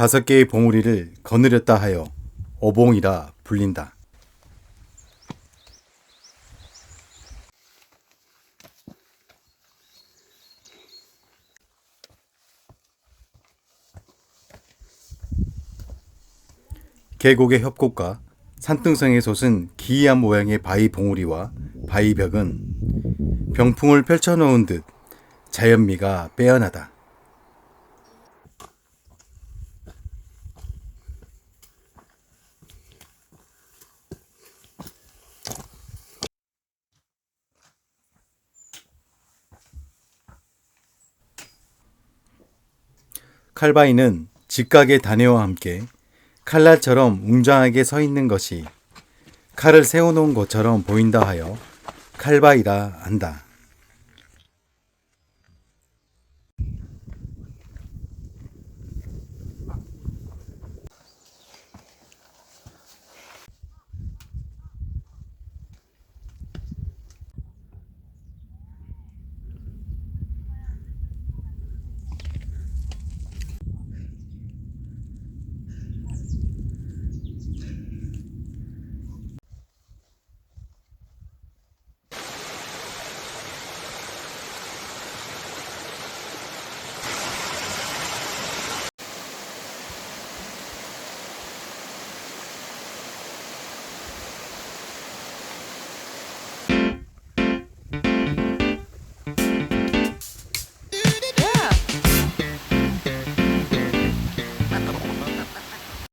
다섯 개의 봉우리를 거느렸다 하여 어봉이라 불린다. 계곡의 협곡과 산등성에 솟은 기이한 모양의 바위 봉우리와 바위벽은 병풍을 펼쳐놓은 듯 자연미가 빼어나다. 칼바이는 직각의 단해와 함께 칼날처럼 웅장하게 서 있는 것이 칼을 세워놓은 것처럼 보인다 하여 칼바이라 한다.